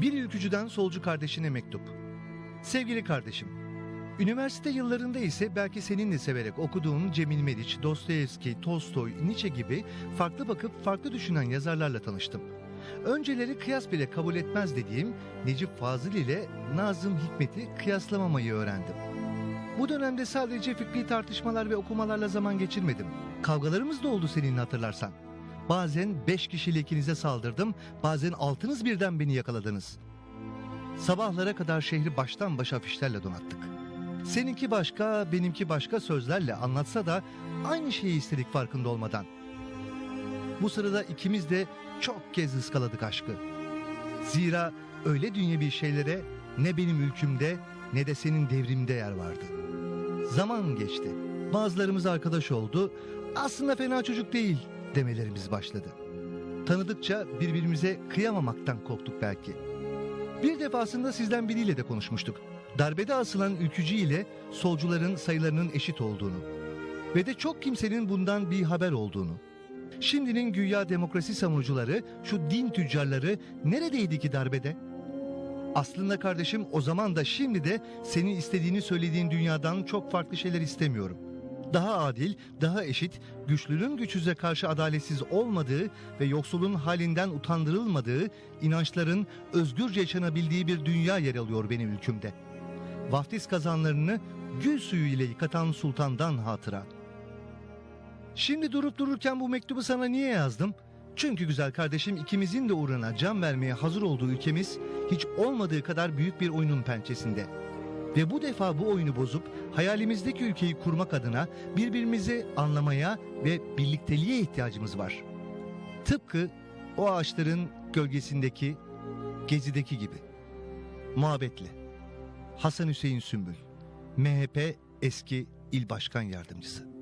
Bir ülkücüden solcu kardeşine mektup. Sevgili kardeşim, üniversite yıllarında ise belki seninle severek okuduğun Cemil Meriç, Dostoyevski, Tolstoy, Nietzsche gibi farklı bakıp farklı düşünen yazarlarla tanıştım. Önceleri kıyas bile kabul etmez dediğim Necip Fazıl ile Nazım Hikmet'i kıyaslamamayı öğrendim. Bu dönemde sadece fikri tartışmalar ve okumalarla zaman geçirmedim. Kavgalarımız da oldu seninle hatırlarsan. Bazen beş kişiyle ikinize saldırdım, bazen altınız birden beni yakaladınız. Sabahlara kadar şehri baştan başa afişlerle donattık. Seninki başka, benimki başka sözlerle anlatsa da aynı şeyi istedik farkında olmadan. Bu sırada ikimiz de çok kez ıskaladık aşkı. Zira öyle dünyevi şeylere ne benim ülkümde ne de senin devrimde yer vardı. Zaman geçti. Bazılarımız arkadaş oldu. Aslında fena çocuk değil demelerimiz başladı. Tanıdıkça birbirimize kıyamamaktan korktuk belki. Bir defasında sizden biriyle de konuşmuştuk. Darbede asılan ülkücü ile solcuların sayılarının eşit olduğunu ve de çok kimsenin bundan bir haber olduğunu. Şimdinin güya demokrasi savunucuları, şu din tüccarları neredeydi ki darbede? Aslında kardeşim o zaman da şimdi de senin istediğini söylediğin dünyadan çok farklı şeyler istemiyorum. Daha adil, daha eşit, güçlünün güçsüze karşı adaletsiz olmadığı ve yoksulun halinden utandırılmadığı, inançların özgürce yaşanabildiği bir dünya yer alıyor benim ülkümde. Vaftiz kazanlarını gül suyu ile yıkatan sultandan hatıra. Şimdi durup dururken bu mektubu sana niye yazdım? Çünkü güzel kardeşim ikimizin de uğruna can vermeye hazır olduğu ülkemiz hiç olmadığı kadar büyük bir oyunun pençesinde. Ve bu defa bu oyunu bozup hayalimizdeki ülkeyi kurmak adına birbirimizi anlamaya ve birlikteliğe ihtiyacımız var. Tıpkı o ağaçların gölgesindeki, gezideki gibi. Muhabbetle. Hasan Hüseyin Sümbül, MHP eski il başkan yardımcısı.